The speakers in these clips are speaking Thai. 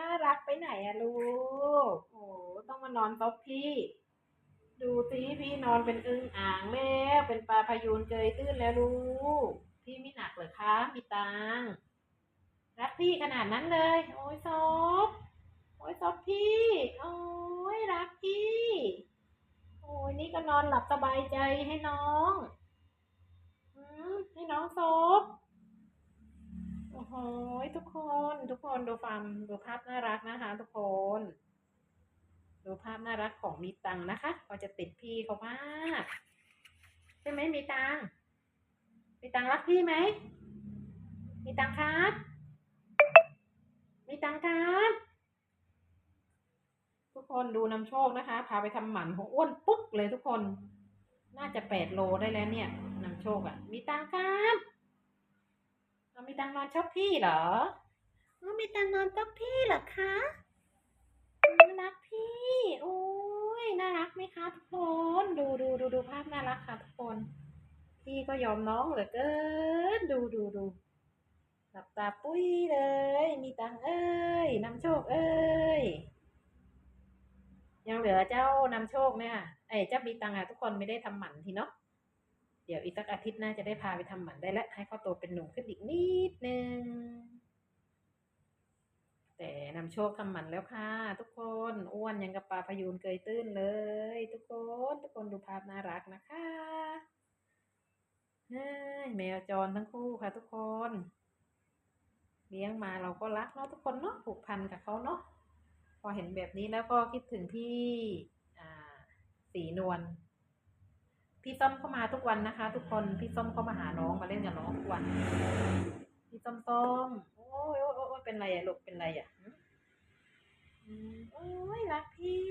น่ารักไปไหนอะลูก โอ้ต้องมานอนต๊ะพี่ ดูสิพี่นอนเป็นอึ่งอ่างแล้ว เป็นปลาพยูนเกยตื้นแล้วลูก พี่ไม่หนักเหรอคะ มีตังรักพี่ขนาดนั้นเลย โอ้ยซบโอ้ยซบพี่ โอ้ยรักพี่ โอ้ยนี่ก็นอนหลับสบายใจให้น้อง อืมให้น้องซบ อ้โหทุกคนทุกคนดูฟาร์มดูภาพน่ารักนะคะ ทุกคน ดูภาพน่ารักของมีตังนะคะเขาจะติดพี่เขามากใช่ไหมมีตังมีตังรักพี่ไหมมีตังครับมีตังครับทุกคนดูนำโชคนะคะ พาไปทำหมันหัวอ้วนปุ๊กเลยทุกคน น่าจะแปดโลได้แล้วเนี่ยนำโชคอะ่ะ มีตังครับ เรามีตังค์นอนชอบพี่เหรอเรามีตังค์นอนชอบพี่เหรอคะน่ารักพี่โอ้ยน่ารักไหมคะทุกคนดูดูดูดูภาพน่ารักค่ะทุกคน พี่ก็ยอมน้องเหลือเกินดูดูดูหลับตาปุ้ยเลย มีตังค์เอ้ยนำโชคเอ้ยยังเหลือเจ้านำโชคเนี่ยเอ้ยเจ้ามีตังค์อะทุกคนไม่ได้ทำหมันทีเนาะเดี๋ยวอีกสักอาทิตย์หน่าจะได้พาไปทำหมันได้แล้วให้เขาโตเป็นหนุ่มขึ้นอีกนิดนึง แต่นำโชคทำหมันแล้วค่ะ ทุกคนอ้วนยังกับปลาพยูนเกยตื้นเลย ทุกคนทุกคนดูภาพน่ารักนะคะแมวจรทั้งคู่ค่ะทุกคน เลี้ยงมาเราก็รักเนาะทุกคนเนาะผูกพันกับเขาเนาะพอเห็นแบบนี้แล้วก็คิดถึงพี่สีนวล พี่ส้มเข้ามาทุกวันนะคะ ทุกคนพี่ส้มเข้ามาหาน้องมาเล่นกับน้องทุกวันพี่ส้มส้มโอ้ยโอ้ยโอ้ยโอ้ยเป็นไรอะลูกเป็นไรอะโอ้ยรักพี่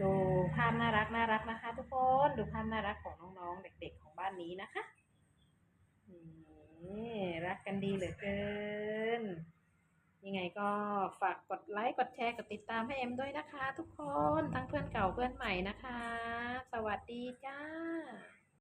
ดูภาพน่ารักน่ารักนะคะ ทุกคนดูภาพน่ารักของน้องๆเด็ก ๆ ของบ้านนี้นะคะนี่รักกันดีเหลือเกินยังไงก็ฝากกดไลค์กดแชร์กดติดตามให้เอ็มด้วยนะคะ ทุกคนทั้งเพื่อนเก่าเพื่อนใหม่นะคะ วัสดีจ้า